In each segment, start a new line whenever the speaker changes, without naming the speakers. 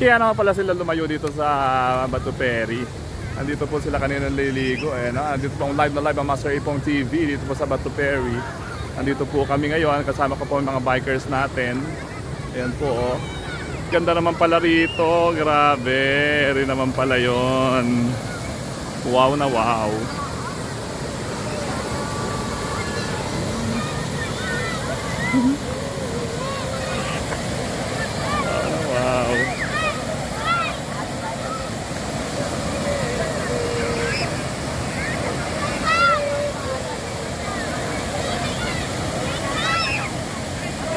Kaya naman pala sila lumayo dito sa Batu Ferry. Andito po sila kanina naliligo. Eh, no? Andito po ang live na live ang Master Ipong TV dito po sa Batu Ferry. Andito po kami ngayon. Kasama ko po ang mga bikers natin. Ayan po oh. Ganda naman pala rito. Grabe. Eri naman pala yon. Wow na wow. Wow.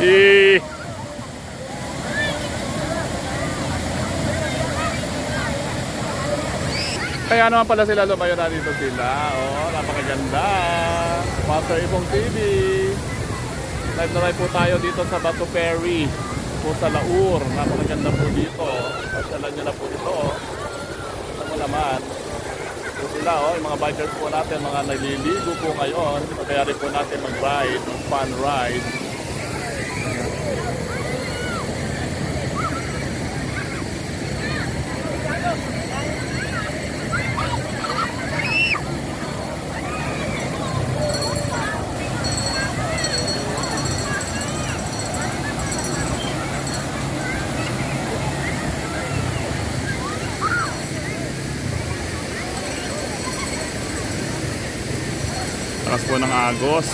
Eh. Kaya naman pala sila lumayo na dito sila. Oh, napakaganda. Master Ibong TV. Live na live po tayo dito sa Bato Ferry. Po sa Laur. Napakaganda po dito. Pasyalan nyo na po ito. Ito mo naman. Po sila, oh, yung mga bikers po natin, mga naliligo po ngayon. Kaya rin po natin mag-ride, mag-fun ride. Po ng agos.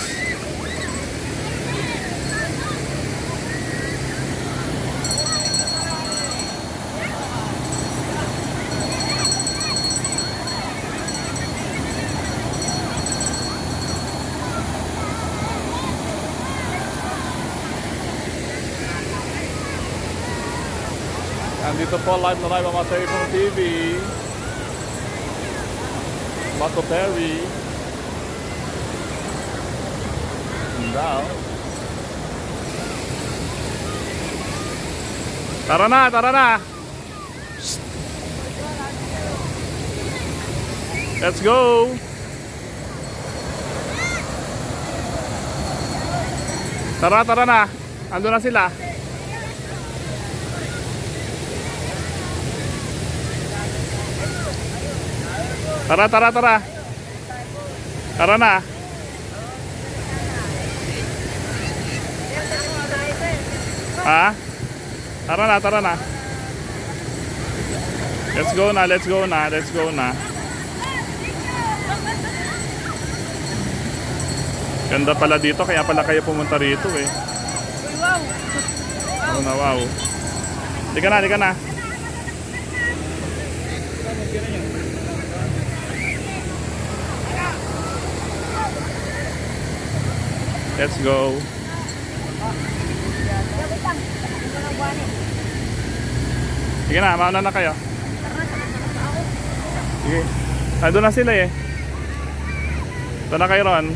Andito po live na live ang Master Ipong TV. Bato Perry. Ganda oh. Tara na, tara na. Let's go. Tara, tara na. Ando na sila. Tara, tara, tara. Tara na. Ha? Tara na, tara na. Let's go na, let's go na, let's go na. Ganda pala dito, kaya pala kayo pumunta rito eh.
Wow!
Wow na, wow. Di na, di ka na. Let's go. Sige na, mauna na kayo. Sige. Ando na sila eh. Ito na kayo ron.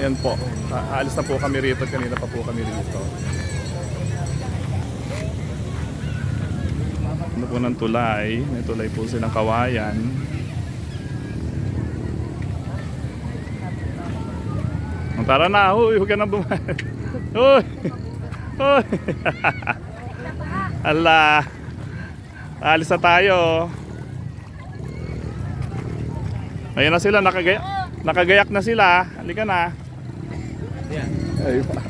Ayan po. Aalis na po kami rito. Kanina pa po kami rito. Ano po ng tulay? May tulay po silang kawayan. Oh, Tara na, huy, huwag ka na bumalik. Huy! Huy! Ala! Alis na tayo. Ayun na sila, nakagayak, nakagayak na sila. Halika na.
Yan.
Ay pa.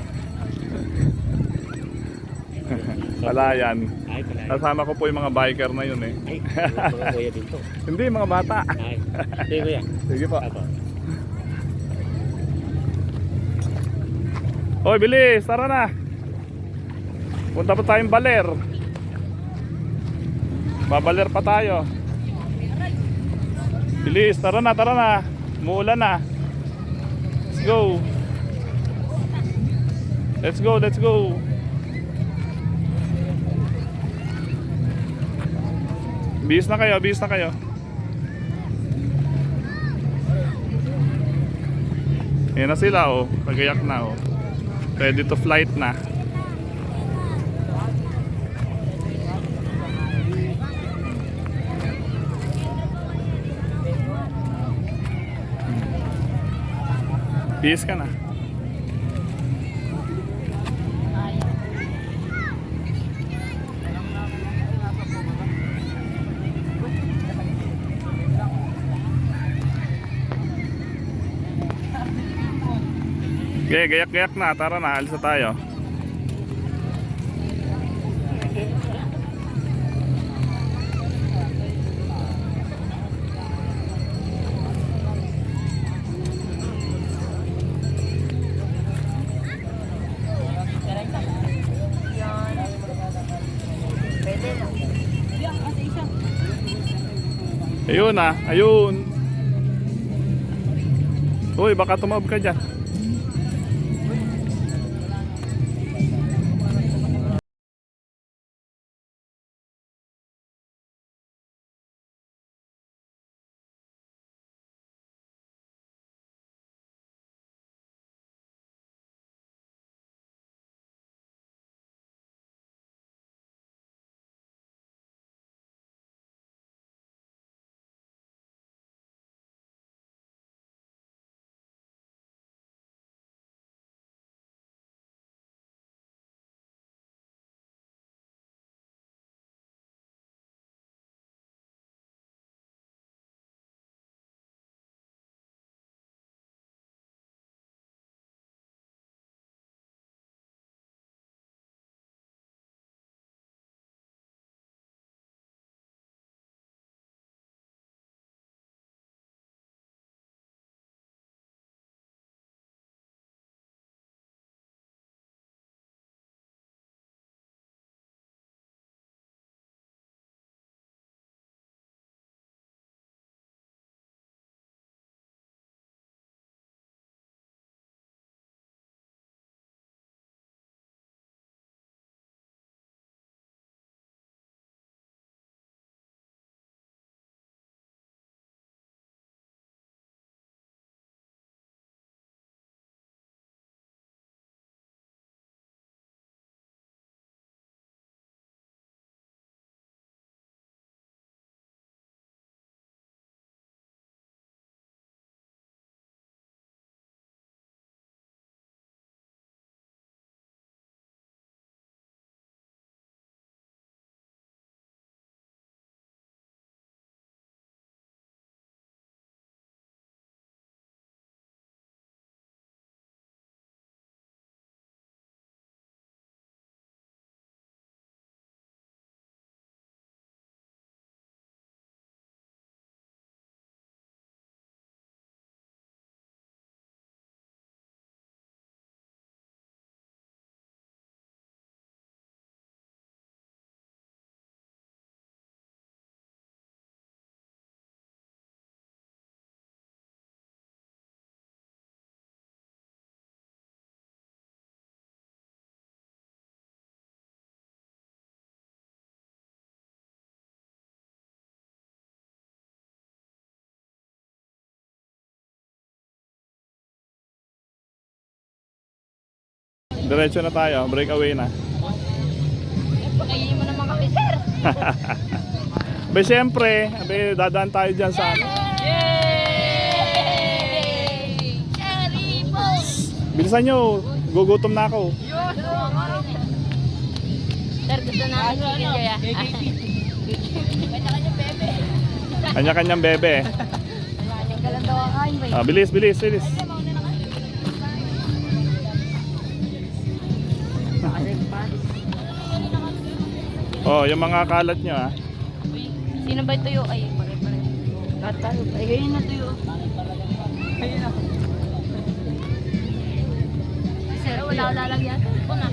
Palayan.
Ay, pala.
Kasama ko po yung mga biker na yun eh.
Ay, mga kuya dito.
Hindi, mga bata.
Ay, sige kuya.
Sige po.
Apo.
Hoy, bilis, tara na. Punta pa tayong baler. Babaler pa tayo. Bilis, tara na, tara na. Muulan na. Let's go. Let's go, let's go. Bis na kayo, bis na kayo. Ayan na sila oh, pagayak na oh. Ready to flight na. Bis ka na. Okay, gayak-gayak na. Tara na, alis na tayo. Ayun na, ayun. Uy, baka tumawag ka dyan. Diretso na tayo, breakaway na.
Pakainin mo naman kami, sir.
Be, siyempre, abe, dadaan tayo dyan sa ano.
Yay! Cherry Boss!
Bilisan nyo, gugutom na ako.
Sir, gusto namin chicken kaya. Kanya-kanya bebe.
Kanya-kanyang bebe.
Kanya-kanyang galang daw ang kain.
Ah, bilis, bilis, bilis. Oh, yung mga kalat nyo ah.
Sino ba tuyo? Ay, pare-pare. Lahat tayo. Ay, ganyan na tuyo. Ayun na. Sir, wala wala lang yan. Ito na.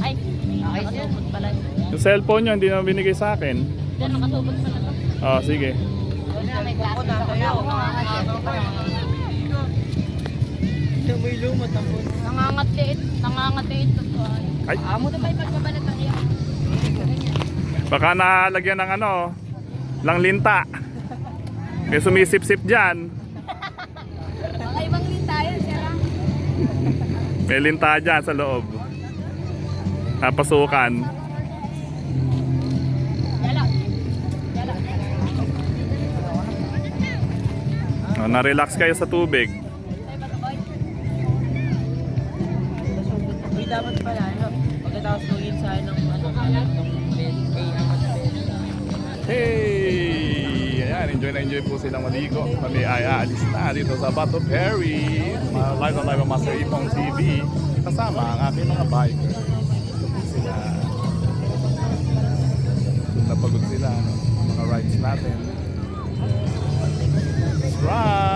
Ay, okay sir. pala.
Yung cellphone nyo, hindi na binigay sa akin.
Diyan, nakatubot pa na to.
Oh, sige.
May klase sa kanya.
May lumot ang
Nangangatiit. Nangangatiit. to.
Ay,
Amo na ba yung pagbabalat?
Baka nalagyan ng ano, lang linta. May sumisip-sip dyan.
Baka ibang rin tayo, sir.
May linta dyan sa loob. Napasukan. Oh, na-relax kayo sa tubig.
Boy.
dapat pala, ano, pagkatapos maging sa ng ano,
Hey! Ayan, enjoy na enjoy po silang maligo. Kami ay aalis na dito sa Bato Ferry. Live na live ang Master Ipong TV. Kasama ang aking mga biker. Sila. Napagod sila. No? Mga rides natin. Let's ride!